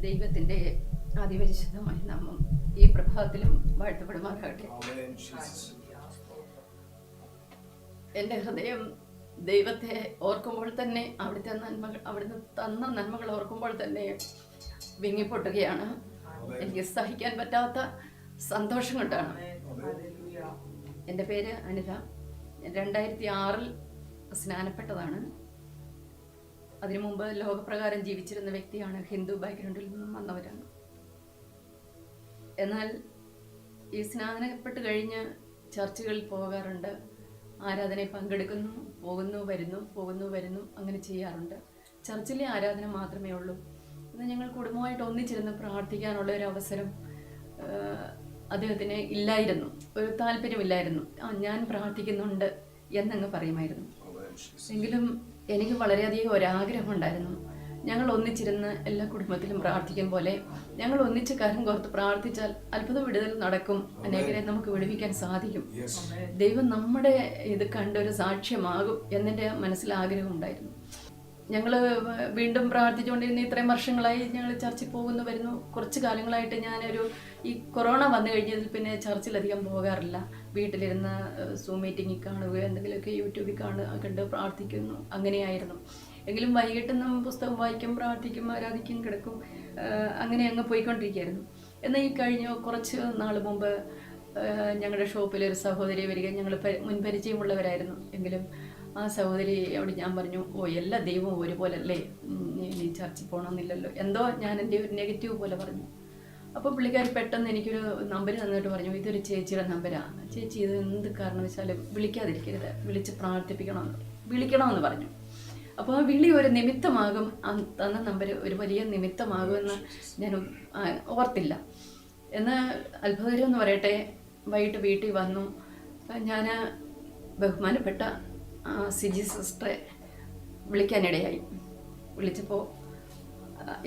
ദൈവത്തിന്റെ അതിപരിശുദ്ധമായ നാമം ഈ പ്രഭാതത്തിലും വാഴ്ത്തപ്പെടുമാറാകട്ടെ. എന്റെ. എന്റെ ഹൃദയം ദൈവത്തെ ഓർക്കുമ്പോൾ തന്നെ അവിടുത്തെ നന്മകൾ അവിടുന്ന് തന്ന നന്മകൾ ഓർക്കുമ്പോൾ തന്നെ വിങ്ങിപ്പൊട്ടുകയാണ്. എനിക്ക് സഹിക്കാൻ പറ്റാത്ത സന്തോഷം കൊണ്ടാണ്. എന്റെ പേര് അനിത. രണ്ടായിരത്തി ആറിൽ സ്നാനപ്പെട്ടതാണ്. അതിനു മുമ്പ് ലോകപ്രകാരം ജീവിച്ചിരുന്ന വ്യക്തിയാണ് ഹിന്ദു ബാക്ക്ഗ്രൗണ്ടിൽ നിന്നും വന്നവരാണ്. എന്നാൽ ഈ സ്നാനപ്പെട്ട് കഴിഞ്ഞ് ചർച്ചുകളിൽ പോകാറുണ്ട്. ആരാധനയിൽ പങ്കെടുക്കുന്നു പോകുന്നു വരുന്നു പോകുന്നു വരുന്നു അങ്ങനെ ചെയ്യാറുണ്ട്. ചർച്ചിലെ ആരാധന മാത്രമേ ഉള്ളൂ. ഇന്ന് ഞങ്ങൾ കുടുംബമായിട്ട് ഒന്നിച്ചിരുന്ന് പ്രാർത്ഥിക്കാനുള്ള ഒരു അവസരം അദ്ദേഹത്തിന് ഇല്ലായിരുന്നു. ഒരു താല്പര്യമില്ലായിരുന്നു. ആ ഞാൻ പ്രാർത്ഥിക്കുന്നുണ്ട് എന്നങ്ങ് പറയുമായിരുന്നു. എങ്കിലും എനിക്ക് വളരെയധികം ഒരാഗ്രഹമുണ്ടായിരുന്നു. ഞങ്ങൾ ഒന്നിച്ചിരുന്ന് എല്ലാ കുടുംബത്തിലും പ്രാർത്ഥിക്കും പോലെ. ഞങ്ങൾ ഒന്നിച്ച് കരം കോർത്ത് പ്രാർത്ഥിച്ചാൽ അത്ഭുത വിടുതൽ നടക്കും. അനേകരെ നമുക്ക് വിടുവിക്കാൻ സാധിക്കും. ദൈവം നമ്മുടെ ഇത് കണ്ടൊരു സാക്ഷ്യമാകും എന്നെന്റെ മനസ്സിൽ ആഗ്രഹം ഉണ്ടായിരുന്നു ഞങ്ങൾ വീണ്ടും പ്രാർത്ഥിച്ചുകൊണ്ടിരുന്ന ഇത്രയും വർഷങ്ങളായി ഞങ്ങൾ ചർച്ചിൽ പോകുന്നു വരുന്നു. കുറച്ച് കാലങ്ങളായിട്ട് ഞാനൊരു ഈ കൊറോണ വന്നു കഴിഞ്ഞതിൽ പിന്നെ ചർച്ചിലധികം പോകാറില്ല. വീട്ടിലിരുന്ന് സൂം മീറ്റിങ്ങിൽ കാണുക എന്തെങ്കിലുമൊക്കെ യൂട്യൂബിൽ കാണുക കണ്ട് പ്രാർത്ഥിക്കുന്നു അങ്ങനെയായിരുന്നു. എങ്കിലും വൈകിട്ട് നമ്മൾ പുസ്തകം വായിക്കും പ്രാർത്ഥിക്കും ആരാധിക്കും കിടക്കും അങ്ങനെ അങ്ങ് പോയിക്കൊണ്ടിരിക്കുകയായിരുന്നു. എന്നാൽ ഈ കഴിഞ്ഞ കുറച്ച് നാൾ മുമ്പ് ഞങ്ങളുടെ ഷോപ്പിൽ ഒരു സഹോദരി വരിക ഞങ്ങൾ മുൻപരിചയമുള്ളവരായിരുന്നു എങ്കിലും ആ സഹോദരി അവിടെ ഞാൻ പറഞ്ഞു ഓ എല്ലാ ദൈവവും ഒരുപോലെ അല്ലേ നീ നീ ചർച്ചിൽ പോകണമെന്നില്ലല്ലോ എന്തോ ഞാൻ എന്റെ ഒരു നെഗറ്റീവ് പോലെ പറഞ്ഞു. അപ്പോൾ പുള്ളിക്കാരി പെട്ടെന്ന് എനിക്കൊരു നമ്പർ തന്നിട്ട് പറഞ്ഞു. ഇതൊരു ചേച്ചിയുടെ നമ്പരാണ് ചേച്ചി ഇത് എന്ത് കാരണം കാരണവശാലും വിളിക്കാതിരിക്കരുത്. വിളിച്ച് പ്രാർത്ഥിപ്പിക്കണമെന്ന്. വിളിക്കണമെന്ന് പറഞ്ഞു. അപ്പോൾ ആ വിളി ഒരു നിമിത്തമാകും. തന്ന നമ്പർ ഒരു വലിയ നിമിത്തമാകുമെന്ന് ഞാൻ ഓർത്തില്ല. എന്നാൽ അത്ഭുതകരം എന്ന് പറയട്ടെ വൈകിട്ട് വീട്ടിൽ വന്നു. ഞാൻ ബഹുമാനപ്പെട്ട സിജി സിസ്റ്ററെ വിളിക്കാനിടയായി. വിളിച്ചപ്പോൾ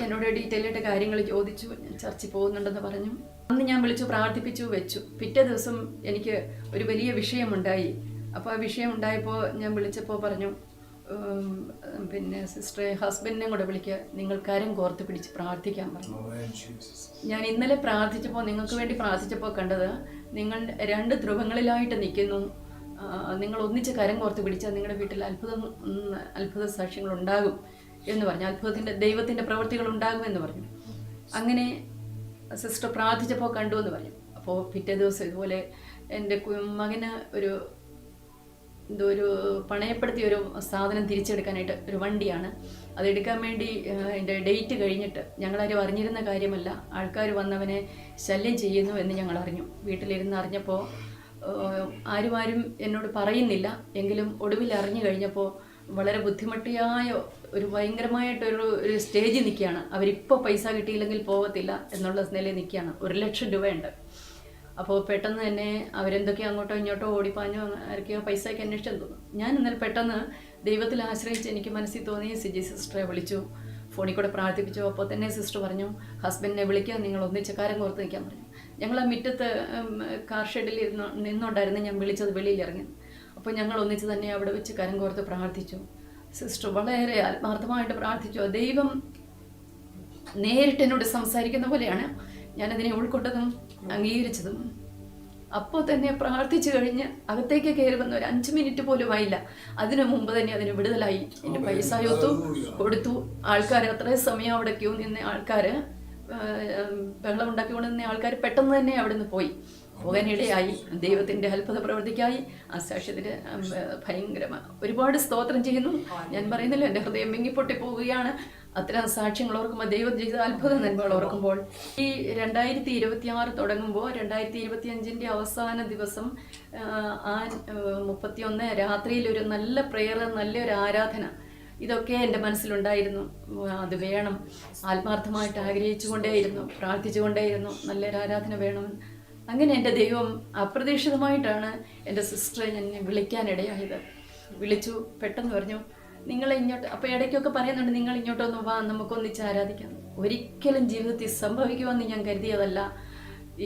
എന്നോട് ഡീറ്റെയിൽ ആയിട്ട് കാര്യങ്ങൾ ചോദിച്ചു ഞാൻ ചർച്ചിൽ പോകുന്നുണ്ടെന്ന് പറഞ്ഞു. അന്ന് ഞാൻ വിളിച്ചു പ്രാർത്ഥിപ്പിച്ചു വെച്ചു. പിറ്റേ ദിവസം എനിക്ക് ഒരു വലിയ വിഷയമുണ്ടായി. അപ്പോൾ ആ വിഷയം ഉണ്ടായപ്പോൾ ഞാൻ വിളിച്ചപ്പോൾ പറഞ്ഞു പിന്നെ സിസ്റ്ററെ ഹസ്ബൻഡിനെ കൂടെ വിളിക്കുക നിങ്ങൾ കരം കോർത്ത് പിടിച്ച് പ്രാർത്ഥിക്കാൻ പറഞ്ഞു. ഞാൻ ഇന്നലെ പ്രാർത്ഥിച്ചപ്പോൾ നിങ്ങൾക്ക് വേണ്ടി പ്രാർത്ഥിച്ചപ്പോൾ കണ്ടത് നിങ്ങൾ രണ്ട് ധ്രുവങ്ങളിലായിട്ട് നിൽക്കുന്നു. നിങ്ങൾ ഒന്നിച്ച് കരം കോർത്ത് പിടിച്ചാൽ നിങ്ങളുടെ വീട്ടിൽ അത്ഭുതം അത്ഭുത സാക്ഷ്യങ്ങൾ ഉണ്ടാകും. എന്ന് പറഞ്ഞു. അത്ഭുതത്തിന്റെ ദൈവത്തിന്റെ പ്രവൃത്തികൾ ഉണ്ടാകുമെന്ന് പറഞ്ഞു. അങ്ങനെ സിസ്റ്റർ പ്രാർത്ഥിച്ചപ്പോൾ കണ്ടു എന്ന് പറഞ്ഞു. അപ്പോൾ പിറ്റേ ദിവസം ഇതുപോലെ എന്റെ മകന് ഒരു എന്തോ ഒരു പണയപ്പെടുത്തിയ ഒരു സാധനം തിരിച്ചെടുക്കാനായിട്ട് ഒരു വണ്ടിയാണ്. അതെടുക്കാൻ വേണ്ടി എന്റെ ഡേറ്റ് കഴിഞ്ഞിട്ട് ഞങ്ങളാരും അറിഞ്ഞിരുന്ന കാര്യമല്ല. ആൾക്കാർ വന്നവനെ ശല്യം ചെയ്യുന്നു എന്ന് ഞങ്ങൾ അറിഞ്ഞു. വീട്ടിലിരുന്ന് അറിഞ്ഞപ്പോൾ ആരും ആരും എന്നോട് പറയുന്നില്ല. എങ്കിലും ഒടുവിൽ അറിഞ്ഞു കഴിഞ്ഞപ്പോൾ വളരെ ബുദ്ധിമുട്ടിയായ ഒരു ഭയങ്കരമായിട്ടൊരു ഒരു സ്റ്റേജിൽ നിൽക്കുകയാണ്. അവരിപ്പോൾ പൈസ കിട്ടിയില്ലെങ്കിൽ പോകത്തില്ല എന്നുള്ള നിലയിൽ നിൽക്കുകയാണ്. ഒരു ലക്ഷം രൂപയുണ്ട്. അപ്പോൾ പെട്ടെന്ന് തന്നെ അവരെന്തൊക്കെയോ അങ്ങോട്ടോ ഇങ്ങോട്ടോ ഓടിപ്പാഞ്ഞോ ആർക്കെയോ പൈസയ്ക്ക് അന്വേഷിച്ചു തോന്നുന്നു ഞാൻ ഇന്നലെ പെട്ടെന്ന് ദൈവത്തിൽ ആശ്രയിച്ച് എനിക്ക് മനസ്സിൽ തോന്നി സിജി സിസ്റ്ററെ വിളിച്ചു. ഫോണിൽ കൂടെ പ്രാർത്ഥിപ്പിച്ചു. അപ്പോൾ തന്നെ സിസ്റ്റർ പറഞ്ഞു ഹസ്ബൻഡിനെ വിളിക്കുക നിങ്ങൾ ഒന്നിച്ച കാരം കോർത്ത് നിൽക്കാൻ പറഞ്ഞു. ഞങ്ങൾ ആ മുറ്റത്ത് കാർ ഷെഡിൽ ഇരുന്ന് നിന്നുണ്ടായിരുന്നു ഞാൻ വിളിച്ചത് വെളിയിൽ ഇറങ്ങി അപ്പോൾ ഞങ്ങൾ ഒന്നിച്ച് തന്നെ അവിടെ വെച്ച് കരം കോർത്ത് പ്രാർത്ഥിച്ചു. സിസ്റ്റർ വളരെ ആത്മാർത്ഥമായിട്ട് പ്രാർത്ഥിച്ചു. ദൈവം നേരിട്ട് എന്നോട് സംസാരിക്കുന്ന പോലെയാണ് ഞാനതിനെ ഉൾക്കൊണ്ടതും അംഗീകരിച്ചതും. അപ്പോൾ തന്നെ പ്രാർത്ഥിച്ചു കഴിഞ്ഞ് അകത്തേക്ക് കയറി വന്ന ഒരു അഞ്ച് മിനിറ്റ് പോലും ആയില്ല. അതിനു മുമ്പ് തന്നെ അതിന് വിടുതലായി. എന്റെ പൈസ യൊത്തു കൊടുത്തു. ആൾക്കാർ അത്രയും സമയം അവിടെ ക്യൂ നിന്ന ആൾക്കാർ വെള്ളം ഉണ്ടാക്കി നിന്ന ആൾക്കാർ പെട്ടെന്ന് തന്നെ അവിടെ നിന്ന് പോയി. പോകാനിടയായി ദൈവത്തിന്റെ അത്ഭുത പ്രവൃത്തിക്കായി ആ സാക്ഷ്യത്തിന് ഭയങ്കര ഒരുപാട് സ്തോത്രം ചെയ്യുന്നു. ഞാൻ പറയുന്നില്ല എന്റെ ഹൃദയം മിങ്ങിപ്പൊട്ടി പോവുകയാണ്. അത്തരം സാക്ഷ്യങ്ങൾ ഓർക്കുമ്പോൾ ദൈവം ചെയ്ത അത്ഭുത നന്മകൾ ഓർക്കുമ്പോൾ. ഈ രണ്ടായിരത്തി ഇരുപത്തി ആറ് തുടങ്ങുമ്പോൾ രണ്ടായിരത്തി ഇരുപത്തി അഞ്ചിന്റെ അവസാന ദിവസം ആ, മുപ്പത്തിയൊന്ന് രാത്രിയിൽ ഒരു നല്ല പ്രെയർ നല്ലൊരു ആരാധന. ഇതൊക്കെ എന്റെ മനസ്സിലുണ്ടായിരുന്നു. അത് വേണം. ആത്മാർത്ഥമായിട്ട് ആഗ്രഹിച്ചുകൊണ്ടേയിരുന്നു പ്രാർത്ഥിച്ചുകൊണ്ടേയിരുന്നു. നല്ലൊരു ആരാധന വേണമെന്ന് അങ്ങനെ എന്റെ ദൈവം അപ്രതീക്ഷിതമായിട്ടാണ് എന്റെ സിസ്റ്ററെ ഞാൻ വിളിക്കാനിടയായത്. വിളിച്ചു പെട്ടെന്ന് പറഞ്ഞു നിങ്ങൾ ഇങ്ങോട്ട് അപ്പോൾ ഇടയ്ക്കൊക്കെ പറയുന്നുണ്ട് നിങ്ങൾ ഇങ്ങോട്ടൊന്ന് വാ നമുക്കൊന്നിച്ച് ആരാധിക്കാം. ഒരിക്കലും ജീവിതത്തിൽ സംഭവിക്കുമെന്ന് ഞാൻ കരുതിയതല്ല.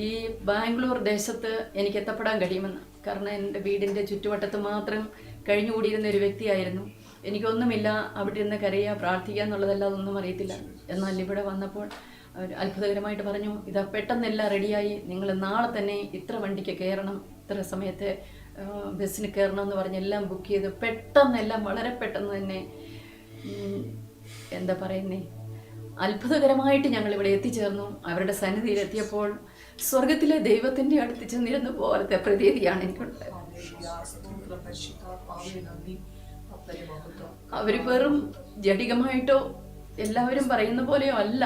ഈ ബാംഗ്ലൂർ ദേശത്ത് എനിക്ക് എത്തപ്പെടാൻ കഴിയുമെന്ന്. കാരണം എന്റെ വീടിന്റെ ചുറ്റുവട്ടത്ത് മാത്രം കഴിഞ്ഞുകൂടിയിരുന്ന ഒരു വ്യക്തിയായിരുന്നു. എനിക്കൊന്നുമില്ല അവിടെ ഇരുന്ന് കരയുക പ്രാർത്ഥിക്കുക എന്നുള്ളതല്ല അതൊന്നും അറിയത്തില്ല. എന്നാൽ ഇവിടെ വന്നപ്പോൾ അത്ഭുതകരമായിട്ട് പറഞ്ഞു. ഇതാ പെട്ടെന്നെല്ലാം റെഡിയായി. നിങ്ങൾ നാളെ തന്നെ ഇത്ര വണ്ടിക്ക് കയറണം ഇത്ര സമയത്ത് ബസ്സിന് കയറണം എന്ന് പറഞ്ഞ് എല്ലാം ബുക്ക് ചെയ്ത് പെട്ടെന്നെല്ലാം വളരെ പെട്ടെന്ന് തന്നെ എന്താ പറയുന്നേ അത്ഭുതകരമായിട്ട് ഞങ്ങൾ ഇവിടെ എത്തിച്ചേർന്നു. അവരുടെ സന്നിധിയിൽ എത്തിയപ്പോൾ സ്വർഗത്തിലെ ദൈവത്തിന്റെ അടുത്ത് ചെന്നിരുന്ന പോലത്തെ പ്രതീതിയാണ് എനിക്കുണ്ടായത് അവർ വെറും ജടികമായിട്ടോ എല്ലാവരും പറയുന്ന പോലെയോ അല്ല.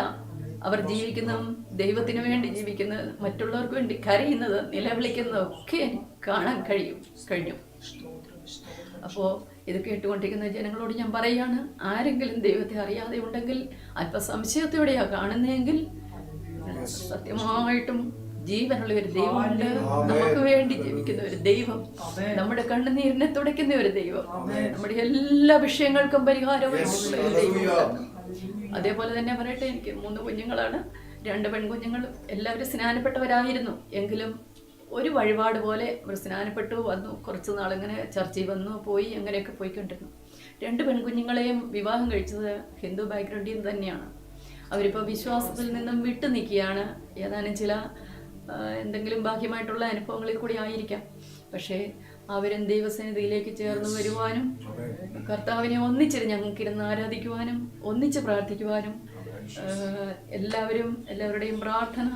അവർ ജീവിക്കുന്നതും ദൈവത്തിന് വേണ്ടി ജീവിക്കുന്നത് മറ്റുള്ളവർക്ക് വേണ്ടി കരയുന്നത് നിലവിളിക്കുന്നത് ഒക്കെ എനിക്ക് കാണാൻ കഴിയും കഴിഞ്ഞു. അപ്പോൾ ഇത് കേട്ടുകൊണ്ടിരിക്കുന്ന ജനങ്ങളോട് ഞാൻ പറയുകയാണ് ആരെങ്കിലും ദൈവത്തെ അറിയാതെ ഉണ്ടെങ്കിൽ അല്പ സംശയത്തോടെയാണ് കാണുന്നതെങ്കിൽ സത്യമായിട്ടും ജീവനുള്ള ഒരു ദൈവമുണ്ട്. നമുക്ക് വേണ്ടി ജീവിക്കുന്ന ഒരു ദൈവം നമ്മുടെ കണ്ണുനീരിനെ തുടയ്ക്കുന്ന ഒരു ദൈവം. നമ്മുടെ എല്ലാ വിഷയങ്ങൾക്കും പരിഹാരമായിട്ടുള്ള ഒരു ദൈവം അതേപോലെ തന്നെ പറയട്ടെ എനിക്ക് മൂന്ന് കുഞ്ഞുങ്ങളാണ്. രണ്ട് പെൺകുഞ്ഞുങ്ങൾ എല്ലാവരും സ്നാനപ്പെട്ടവരായിരുന്നു. എങ്കിലും ഒരു വഴിപാട് പോലെ അവർ സ്നാനപ്പെട്ടു വന്നു. കുറച്ച് നാളിങ്ങനെ ചർച്ചയിൽ വന്നു പോയി അങ്ങനെയൊക്കെ പോയിക്കൊണ്ടിരുന്നു. രണ്ട് പെൺകുഞ്ഞുങ്ങളെയും വിവാഹം കഴിച്ചത് ഹിന്ദു ബാക്ക്ഗ്രൗണ്ടിൽ നിന്ന് തന്നെയാണ്. അവരിപ്പോൾ വിശ്വാസത്തിൽ നിന്നും വിട്ടു നിൽക്കുകയാണ് ഏതാനും ചില എന്തെങ്കിലും ബാഹ്യമായിട്ടുള്ള അനുഭവങ്ങളിൽ കൂടി ആയിരിക്കാം. പക്ഷേ അവരും ദൈവസന്നിധിയിലേക്ക് ചേർന്ന് വരുവാനും കർത്താവിനെ ഒന്നിച്ച് ഞങ്ങൾക്കിരുന്ന് ആരാധിക്കുവാനും ഒന്നിച്ച് പ്രാർത്ഥിക്കുവാനും എല്ലാവരും എല്ലാവരുടെയും പ്രാർത്ഥന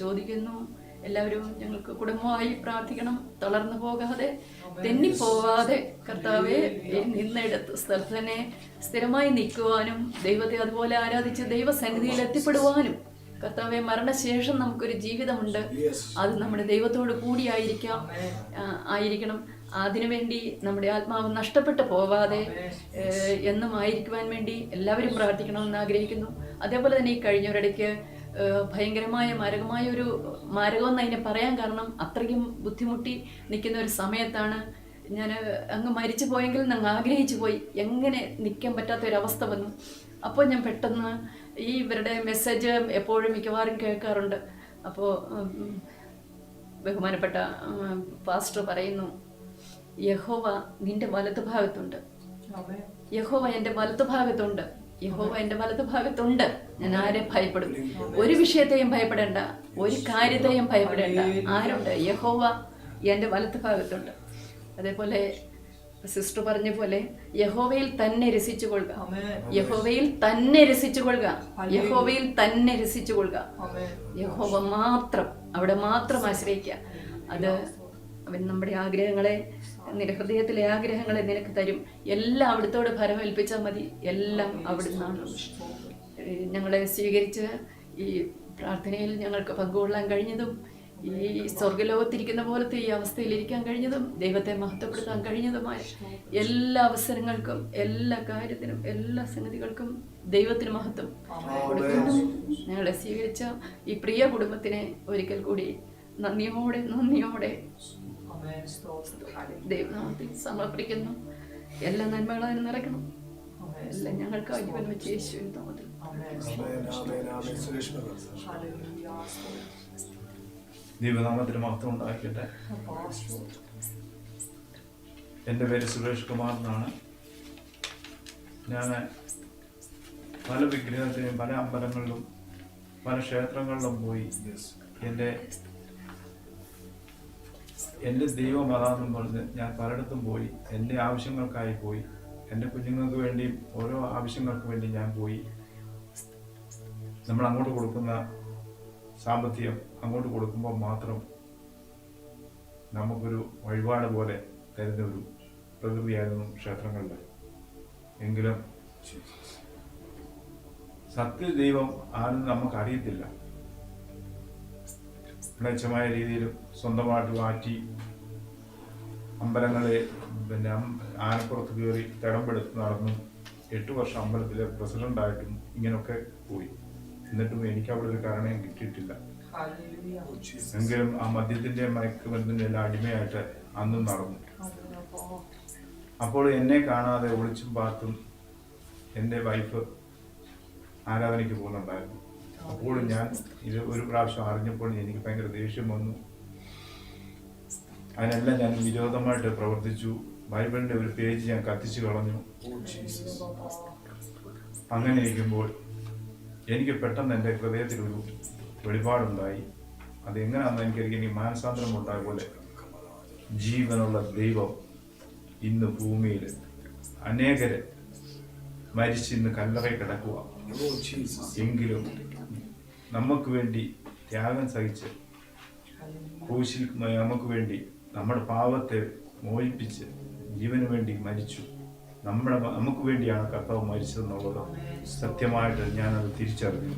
ചോദിക്കുന്നു. എല്ലാവരും ഞങ്ങൾക്ക് കുടുംബമായി പ്രാർത്ഥിക്കണം. തളർന്നു പോകാതെ തെന്നിപ്പോവാതെ കർത്താവെ നിന്നെടുത്ത് സ്ഥലത്ത് തന്നെ സ്ഥിരമായി നിൽക്കുവാനും ദൈവത്തെ അതുപോലെ ആരാധിച്ച് ദൈവസന്നിധിയിൽ എത്തിപ്പെടുവാനും കർത്താവെ മരണശേഷം നമുക്കൊരു ജീവിതമുണ്ട്. അത് നമ്മുടെ ദൈവത്തോട് കൂടിയായിരിക്കാം ആയിരിക്കണം. അതിനുവേണ്ടി നമ്മുടെ ആത്മാവ് നഷ്ടപ്പെട്ടു പോവാതെ എന്നും ആയിരിക്കുവാൻ വേണ്ടി എല്ലാവരും പ്രാർത്ഥിക്കണമെന്ന് ആഗ്രഹിക്കുന്നു. അതേപോലെ തന്നെ ഈ കഴിഞ്ഞവരിടയ്ക്ക് ഭയങ്കരമായ മാരകമായ ഒരു മാരകമെന്ന് അതിനെ പറയാൻ കാരണം അത്രയ്ക്കും ബുദ്ധിമുട്ടി നിൽക്കുന്ന ഒരു സമയത്താണ് ഞാൻ അങ്ങ് മരിച്ചു പോയെങ്കിൽ അങ്ങ് ആഗ്രഹിച്ചു പോയി. എങ്ങനെ നിൽക്കാൻ പറ്റാത്ത ഒരു അവസ്ഥ വന്നു. അപ്പോൾ ഞാൻ പെട്ടെന്ന് ഈ ഇവരുടെ മെസ്സേജ് എപ്പോഴും മിക്കവാറും കേൾക്കാറുണ്ട്. അപ്പോൾ ബഹുമാനപ്പെട്ട പാസ്റ്റർ പറയുന്നു യഹോവ നിന്റെ വലതു ഭാഗത്തുണ്ട്. യഹോവ എന്റെ വലതു ഭാഗത്തുണ്ട് യഹോവ എന്റെ വലതു ഭാഗത്തുണ്ട് ഞാൻ ആരെ ഭയപ്പെടും. ഒരു വിഷയത്തെയും ഭയപ്പെടേണ്ട. ഒരു കാര്യത്തെയും ഭയപ്പെടേണ്ട. ആരുണ്ട്? യഹോവ എന്റെ വലതു ഭാഗത്തുണ്ട് അതേപോലെ സിസ്റ്റർ പറഞ്ഞ പോലെ യഹോവയിൽ തന്നെ രസിച്ചു കൊള്ളുക. യഹോവയിൽ തന്നെ രസിച്ചു കൊള്ളുക യഹോവയിൽ തന്നെ രസിച്ചു കൊള്ളുക. യഹോവ മാത്രം അവിടെ മാത്രം ആശ്രയിക്കുക. അത് അവൻ നമ്മുടെ ആഗ്രഹങ്ങളെ നിന്റെ ഹൃദയത്തിലെ ആഗ്രഹങ്ങളെ നിനക്ക് തരും. എല്ലാം അവിടുത്തോട് ഭരമേൽപ്പിച്ചാൽ മതി. എല്ലാം അവിടുന്നാണ് നിന്നാണ് ഞങ്ങളെ സ്വീകരിച്ച് ഈ പ്രാർത്ഥനയിൽ ഞങ്ങൾക്ക് പങ്കുകൊള്ളാൻ കഴിഞ്ഞതും ഈ സ്വർഗലോകത്തിരിക്കുന്ന പോലത്തെ ഈ അവസ്ഥയിലിരിക്കാൻ കഴിഞ്ഞതും ദൈവത്തെ മഹത്വപ്പെടുത്താൻ കഴിഞ്ഞതുമായ എല്ലാ അവസരങ്ങൾക്കും എല്ലാ കാര്യത്തിനും എല്ലാ സംഗതികൾക്കും ദൈവത്തിന് മഹത്വം കൊടുക്കുന്നു ഞങ്ങളെ സ്വീകരിച്ച ഈ പ്രിയ കുടുംബത്തിനെ ഒരിക്കൽ കൂടി നന്ദിയോടെ നന്ദിയോടെ. ദൈവനാമത്തിൽ സമർപ്പിക്കുന്നു എല്ലാ നന്മകളും അതിന് നിറയ്ക്കണം. എല്ലാം ഞങ്ങൾക്ക് ജീവൻ വെച്ച് യേശുവിൻ നാമത്തിൽ ദൈവനാമത്തിന് മാത്രം ഉണ്ടാക്കട്ടെ എന്റെ പേര് സുരേഷ് കുമാർ എന്നാണ്. ഞാൻ പല വിഗ്രഹത്തിലും പല അമ്പലങ്ങളിലും പല ക്ഷേത്രങ്ങളിലും പോയി. എന്റെ എന്റെ ദൈവം അതാണെന്നും പറഞ്ഞ് ഞാൻ പലയിടത്തും പോയി. എന്റെ ആവശ്യങ്ങൾക്കായി പോയി. എന്റെ കുഞ്ഞുങ്ങൾക്ക് വേണ്ടിയും ഓരോ ആവശ്യങ്ങൾക്ക് വേണ്ടി ഞാൻ പോയി. നമ്മൾ അങ്ങോട്ട് കൊടുക്കുന്ന സാമ്പത്തികം അങ്ങോട്ട് കൊടുക്കുമ്പോൾ മാത്രം നമുക്കൊരു വഴിപാട് പോലെ തരുന്ന ഒരു പ്രകൃതിയായിരുന്നു ക്ഷേത്രങ്ങളിൽ. എങ്കിലും സത്യദൈവം ആണെന്ന് നമുക്ക് അറിയത്തില്ല മ്ലേച്ഛമായ രീതിയിൽ സ്വന്തമായിട്ട് മാറ്റി അമ്പലങ്ങളെ പിന്നെ ആനപ്പുറത്ത് കയറി തിടമ്പെടുത്ത് നടന്നു. എട്ട് വർഷം അമ്പലത്തിലെ പ്രസിഡന്റായിട്ടും ഇങ്ങനെയൊക്കെ പോയി. എന്നിട്ടും എനിക്ക് അവിടെ ഒരു കാരണയും കിട്ടിയിട്ടില്ല. എങ്കിലും ആ മദ്യത്തിന്റെ മയക്കുമരുന്നിന്റെ എല്ലാം അടിമയായിട്ട് അന്നും നടന്നു. അപ്പോൾ എന്നെ കാണാതെ ഒളിച്ചും പാത്തും എന്റെ വൈഫ് ആരാധനയ്ക്ക് പോകുന്നുണ്ടായിരുന്നു. അപ്പോൾ ഞാൻ ഇത് ഒരു പ്രാവശ്യം അറിഞ്ഞപ്പോൾ എനിക്ക് ഭയങ്കര ദേഷ്യം വന്നു. അതിനെല്ലാം ഞാൻ വിരോധമായിട്ട് പ്രവർത്തിച്ചു. ബൈബിളിന്റെ ഒരു പേജ് ഞാൻ കത്തിച്ചു കളഞ്ഞു. Oh. അങ്ങനെ ഇരിക്കുമ്പോൾ എനിക്ക് പെട്ടെന്ന് എന്റെ ഹൃദയത്തിലൊരു വെളിപാടുണ്ടായി. അതെങ്ങനെയാണെന്ന് എനിക്ക് എനിക്ക് മാനസാന്തരം ഉണ്ടായ പോലെ ജീവനുള്ള ദൈവം ഇന്ന് ഭൂമിയിൽ അനേകര് മരിച്ച് ഇന്ന് കല്ലറയിൽ കിടക്കുക. എങ്കിലും നമുക്ക് വേണ്ടി ത്യാഗം സഹിച്ച് ക്രൂശിൽ നമുക്ക് വേണ്ടി നമ്മുടെ പാവത്തെ മോചിപ്പിച്ച് ജീവന് വേണ്ടി മരിച്ചു. നമ്മുടെ നമുക്ക് വേണ്ടിയാണ് കർത്താവ് മരിച്ചതെന്നുള്ളത് സത്യമായിട്ട് ഞാനത് തിരിച്ചറിഞ്ഞു.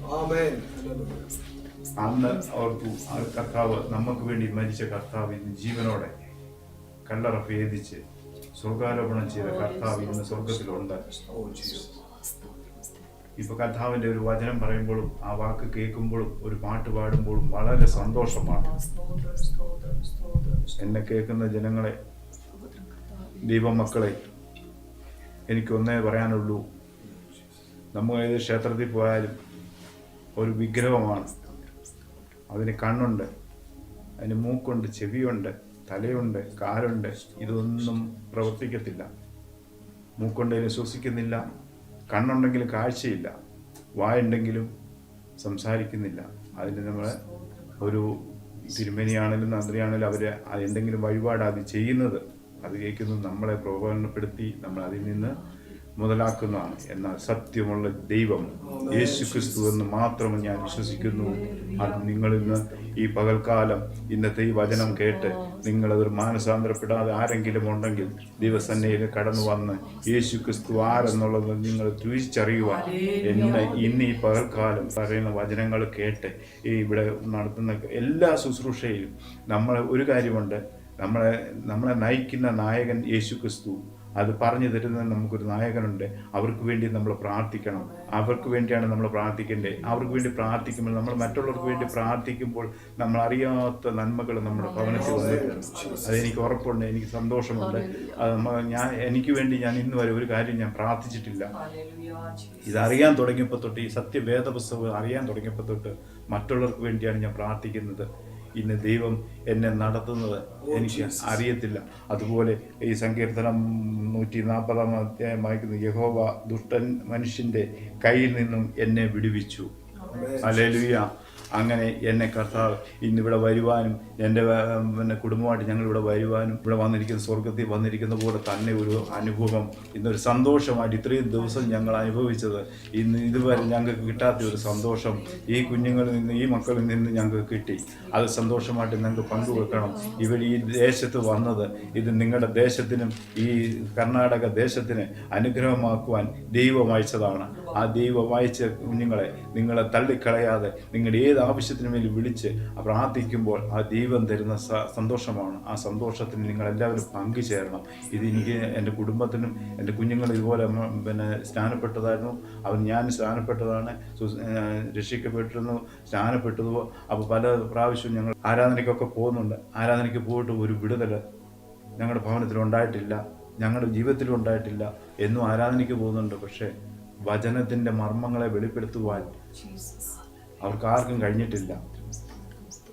അന്ന് അവർക്ക് കർത്താവ് നമുക്ക് വേണ്ടി മരിച്ച കർത്താവ് ഇന്ന് ജീവനോടെ കല്ലറ ഭേദിച്ച് സ്വർഗാരോപണം ചെയ്ത കർത്താവ് ഇന്ന് സ്വർഗത്തിലുണ്ട്. ഇപ്പൊ കർത്താവിന്റെ ഒരു വചനം പറയുമ്പോഴും ആ വാക്ക് കേൾക്കുമ്പോഴും ഒരു പാട്ട് പാടുമ്പോഴും വളരെ സന്തോഷമാണ് എന്നെ കേൾക്കുന്ന ജനങ്ങളെ ദൈവമക്കളെ എനിക്കൊന്നേ പറയാനുള്ളൂ. നമ്മൾ ഏത് ക്ഷേത്രത്തിൽ പോയാലും ഒരു വിഗ്രഹമാണ്. അതിന് കണ്ണുണ്ട് അതിന് മൂക്കുണ്ട് ചെവിയുണ്ട് തലയുണ്ട് കാലുണ്ട്. ഇതൊന്നും പ്രവർത്തിക്കത്തില്ല. മൂക്കുണ്ടെങ്കിലും ശ്വസിക്കുന്നില്ല കണ്ണുണ്ടെങ്കിലും കാഴ്ചയില്ല വായുണ്ടെങ്കിലും സംസാരിക്കുന്നില്ല. അതിന് നമ്മൾ ഒരു തിരുമേനിയാണെങ്കിലും നന്ദിയാണെങ്കിലും അവർ എന്തെങ്കിലും വഴിപാട് അത് ചെയ്യുന്നത്. അത് നമ്മളെ പ്രകോപനപ്പെടുത്തി നമ്മൾ അതിൽ നിന്ന് മുതലാക്കുന്നതാണ്. എന്നാൽ സത്യമുള്ള ദൈവം യേശു ക്രിസ്തു എന്ന് മാത്രം ഞാൻ വിശ്വസിക്കുന്നു. അത് നിങ്ങൾ ഇന്ന് ഈ പകൽക്കാലം ഇന്നത്തെ ഈ വചനം കേട്ട് നിങ്ങളതൊരു മാനസാന്തരപ്പെടാതെ ആരെങ്കിലും ഉണ്ടെങ്കിൽ ദിവസന്നയിൽ കടന്നു വന്ന് യേശു ക്രിസ്തു ആരെന്നുള്ളത് നിങ്ങൾ തിരിച്ചറിയുവാൻ എന്നെ ഇന്ന് ഈ പകൽക്കാലം പറയുന്ന വചനങ്ങൾ കേട്ട് ഈ ഇവിടെ നടത്തുന്ന എല്ലാ ശുശ്രൂഷയിലും നമ്മൾ ഒരു കാര്യമുണ്ട്. നമ്മളെ നമ്മളെ നയിക്കുന്ന നായകൻ യേശു ക്രിസ്തു അത് പറഞ്ഞു തരുന്ന നമുക്കൊരു നായകനുണ്ട്. അവർക്ക് വേണ്ടി നമ്മൾ പ്രാർത്ഥിക്കണം. അവർക്ക് വേണ്ടിയാണ് നമ്മൾ പ്രാർത്ഥിക്കേണ്ടത്. അവർക്ക് വേണ്ടി പ്രാർത്ഥിക്കുമ്പോൾ നമ്മൾ മറ്റുള്ളവർക്ക് വേണ്ടി പ്രാർത്ഥിക്കുമ്പോൾ നമ്മൾ അറിയാത്ത നന്മകൾ നമ്മുടെ ഭവനത്തിൽ വന്നിട്ടുണ്ട് അതെനിക്ക് ഉറപ്പുണ്ട്. എനിക്ക് സന്തോഷമുണ്ട്. അത് നമ്മൾ ഞാൻ എനിക്ക് വേണ്ടി ഞാൻ ഇന്ന് വരെ ഒരു കാര്യം ഞാൻ പ്രാർത്ഥിച്ചിട്ടില്ല. ഇതറിയാൻ തുടങ്ങിയപ്പോൾ തൊട്ട് ഈ സത്യവേദ പുസ്തകം അറിയാൻ തുടങ്ങിയപ്പോൾ തൊട്ട് മറ്റുള്ളവർക്ക് വേണ്ടിയാണ് ഞാൻ പ്രാർത്ഥിക്കുന്നത്. ഇന്ന് ദൈവം എന്നെ നടത്തുന്നത് എനിക്ക് അറിയത്തില്ല. അതുപോലെ ഈ സങ്കീർത്തനം നൂറ്റി നാൽപ്പതാം അധ്യായം വായിക്കുന്ന യഹോവ ദുഷ്ടൻ മനുഷ്യന്റെ കയ്യിൽ നിന്നും എന്നെ വിടുവിച്ചു. അലേലുയ അങ്ങനെ എന്നെ കർത്താവ് ഇന്നിവിടെ വരുവാനും എന്റെ പിന്നെ കുടുംബമായിട്ട് ഞങ്ങൾ ഇവിടെ വരുവാനും ഇവിടെ വന്നിരിക്കുന്ന സ്വർഗത്തിൽ വന്നിരിക്കുന്ന പോലെ തന്നെ ഒരു അനുഭവം. ഇന്നൊരു സന്തോഷമായിട്ട് ഇത്രയും ദിവസം ഞങ്ങൾ അനുഭവിച്ചത്. ഇന്ന് ഇതുവരെ ഞങ്ങൾക്ക് കിട്ടാത്ത ഒരു സന്തോഷം ഈ കുഞ്ഞുങ്ങളിൽ നിന്ന് ഈ മക്കളിൽ നിന്ന് ഞങ്ങൾക്ക് കിട്ടി. അത് സന്തോഷമായിട്ട് ഞങ്ങൾക്ക് പങ്കുവെക്കണം. ഇവർ ഈ ദേശത്ത് വന്നത് ഇത് നിങ്ങളുടെ ദേശത്തിനും ഈ കർണാടക ദേശത്തിന് അനുഗ്രഹമാക്കുവാൻ ദൈവം അയച്ചതാണ്. ആ ദൈവം അയച്ച കുഞ്ഞുങ്ങളെ നിങ്ങളെ തള്ളിക്കളയാതെ നിങ്ങളുടെ ഏത് ആവശ്യത്തിനു വേണ്ടി വിളിച്ച് പ്രാർത്ഥിക്കുമ്പോൾ ആ ദൈവം തരുന്ന സന്തോഷമാണ്. ആ സന്തോഷത്തിന് നിങ്ങളെല്ലാവരും പങ്കുചേരണം. ഇത് എനിക്ക് എന്റെ കുടുംബത്തിനും എന്റെ കുഞ്ഞുങ്ങൾ ഇതുപോലെ പിന്നെ സ്നാനപ്പെട്ടതായിരുന്നു. അവൻ ഞാൻ സ്നാനപ്പെട്ടതാണ്. രക്ഷിക്കപ്പെട്ടിരുന്നു സ്നാനപ്പെട്ടതോ. അപ്പോൾ പല പ്രാവശ്യവും ഞങ്ങൾ ആരാധനയ്ക്കൊക്കെ പോകുന്നുണ്ട്. ആരാധനയ്ക്ക് പോയിട്ട് ഒരു വിടുതൽ ഞങ്ങളുടെ ഭവനത്തിൽ ഉണ്ടായിട്ടില്ല. ഞങ്ങളുടെ ജീവിതത്തിലും ഉണ്ടായിട്ടില്ല എന്നും ആരാധനയ്ക്ക് പോകുന്നുണ്ട്. പക്ഷേ വചനത്തിന്റെ മർമ്മങ്ങളെ വെളിപ്പെടുത്തുവാൻ അവർക്ക് ആർക്കും കഴിഞ്ഞിട്ടില്ല.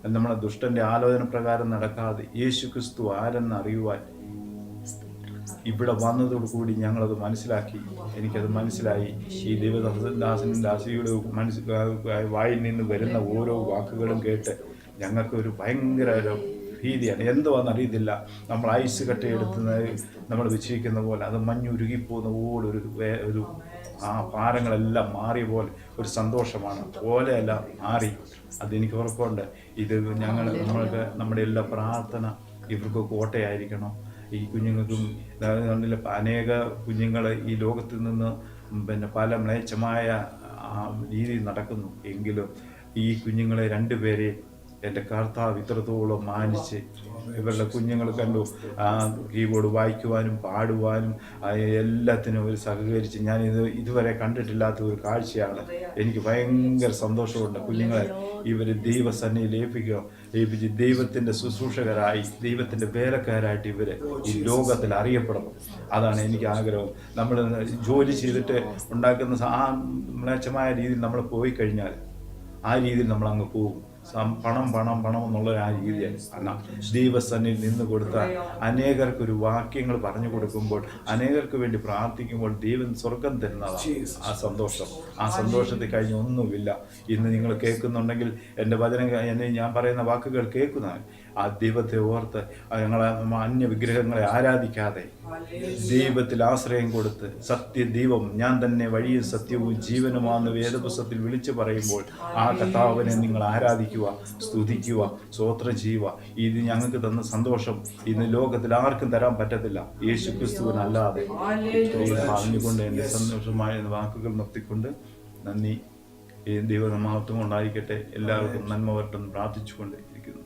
നമ്മളെ ദുഷ്ടന്റെ ആലോചന പ്രകാരം നടക്കാതെ യേശു ക്രിസ്തു ആരെന്ന് അറിയുവാൻ ഇവിടെ വന്നതോടുകൂടി ഞങ്ങളത് മനസ്സിലാക്കി. എനിക്കത് മനസ്സിലായി. ഈ ദേവദാസനും ദാസിയുടെ മനസ്സ് വായിൽ നിന്ന് വരുന്ന ഓരോ വാക്കുകളും കേട്ട് ഞങ്ങൾക്ക് ഒരു ഭയങ്കര ഭീതിയാണ്. എന്തുവാന്ന് അറിയത്തില്ല നമ്മൾ ഐസ് കട്ടയെടുത്ത് നമ്മൾ വെച്ചിരിക്കുന്ന പോലെ അത് മഞ്ഞുരുകിപ്പോകുന്ന പോലെ ഒരു ഒരു ആ ഭാരങ്ങളെല്ലാം മാറിയ പോലെ ഒരു സന്തോഷമാണ്. പോലെയെല്ലാം മാറി. അതെനിക്ക് ഉറപ്പുണ്ട്. ഇത് ഞങ്ങൾ നമ്മൾക്ക് നമ്മുടെ എല്ലാ പ്രാർത്ഥന ഇവർക്ക് കോട്ടയായിരിക്കണം. ഈ കുഞ്ഞുങ്ങൾക്കും അനേക കുഞ്ഞുങ്ങൾ ഈ ലോകത്തിൽ നിന്ന് പിന്നെ പല മ്ലേച്ഛമായ രീതിയിൽ നടക്കുന്നു. എങ്കിലും ഈ കുഞ്ഞുങ്ങളെ രണ്ടുപേരെ എന്റെ കർത്താവ് ഇത്രത്തോളം മാനിച്ച് ഇവരുടെ കുഞ്ഞുങ്ങൾ കണ്ടു. ആ കീബോർഡ് വായിക്കുവാനും പാടുവാനും എല്ലാത്തിനും ഒരു സഹകരിച്ച് ഞാൻ ഇത് ഇതുവരെ കണ്ടിട്ടില്ലാത്ത ഒരു കാഴ്ചയാണ്. എനിക്ക് ഭയങ്കര സന്തോഷമുണ്ട് കുഞ്ഞുങ്ങളെ. ഇവർ ദൈവസന്നിധി ലയിപ്പിക്കുക ലയിപ്പിച്ച് ദൈവത്തിന്റെ ശുശ്രൂഷകരായി ദൈവത്തിന്റെ വേലക്കാരായിട്ട് ഇവർ ഈ ലോകത്തിൽ അറിയപ്പെടണം. അതാണ് എനിക്ക് ആഗ്രഹം. നമ്മൾ ജോലി ചെയ്തിട്ട് ഉണ്ടാക്കുന്ന ആ മ്ലേച്ഛമായ രീതിയിൽ നമ്മൾ പോയി കഴിഞ്ഞാൽ ആ രീതിയിൽ നമ്മൾ അങ്ങ് പോകും. പണം പണം പണം എന്നുള്ള ആ രീതിയാണ് അല്ല. ദൈവസന്നിൽ നിന്ന് കൊടുത്ത അനേകർക്ക് ഒരു വാക്യങ്ങൾ പറഞ്ഞു കൊടുക്കുമ്പോൾ അനേകർക്ക് വേണ്ടി പ്രാർത്ഥിക്കുമ്പോൾ ദൈവൻ സ്വർഗം തരുന്നതാണ് ആ സന്തോഷം. ആ സന്തോഷത്തിൽ കഴിഞ്ഞ് ഒന്നുമില്ല. ഇന്ന് നിങ്ങൾ കേൾക്കുന്നുണ്ടെങ്കിൽ എന്റെ വചനം എന്നെ ഞാൻ പറയുന്ന വാക്കുകൾ കേൾക്കുന്നതാണ് ആ ദൈവത്തെ ഓർത്ത് ഞങ്ങളെ അന്യ വിഗ്രഹങ്ങളെ ആരാധിക്കാതെ ദൈവത്തിൽ ആശ്രയം കൊടുത്ത് സത്യ ദൈവം ഞാൻ തന്നെ വഴിയും സത്യവും ജീവനുമാണെന്ന് വേദപുസ്തത്തിൽ വിളിച്ചു പറയുമ്പോൾ ആ കർത്താവിനെ നിങ്ങൾ ആരാധിക്കുക സ്തുതിക്കുക സ്തോത്രം ചെയ്യുക. ഇത് ഞങ്ങൾക്ക് തന്ന സന്തോഷം. ഇന്ന് ലോകത്തിൽ ആർക്കും തരാൻ പറ്റത്തില്ല. യേശു ക്രിസ്തുവിനല്ലാതെ പറഞ്ഞുകൊണ്ട് എന്റെ സന്തോഷമായ വാക്കുകൾ നിർത്തിക്കൊണ്ട് നന്ദി. ഈ ദൈവമഹത്വം ഉണ്ടായിരിക്കട്ടെ എല്ലാവർക്കും നന്മ വരട്ടെന്ന് പ്രാർത്ഥിച്ചുകൊണ്ട് ഇരിക്കുന്നു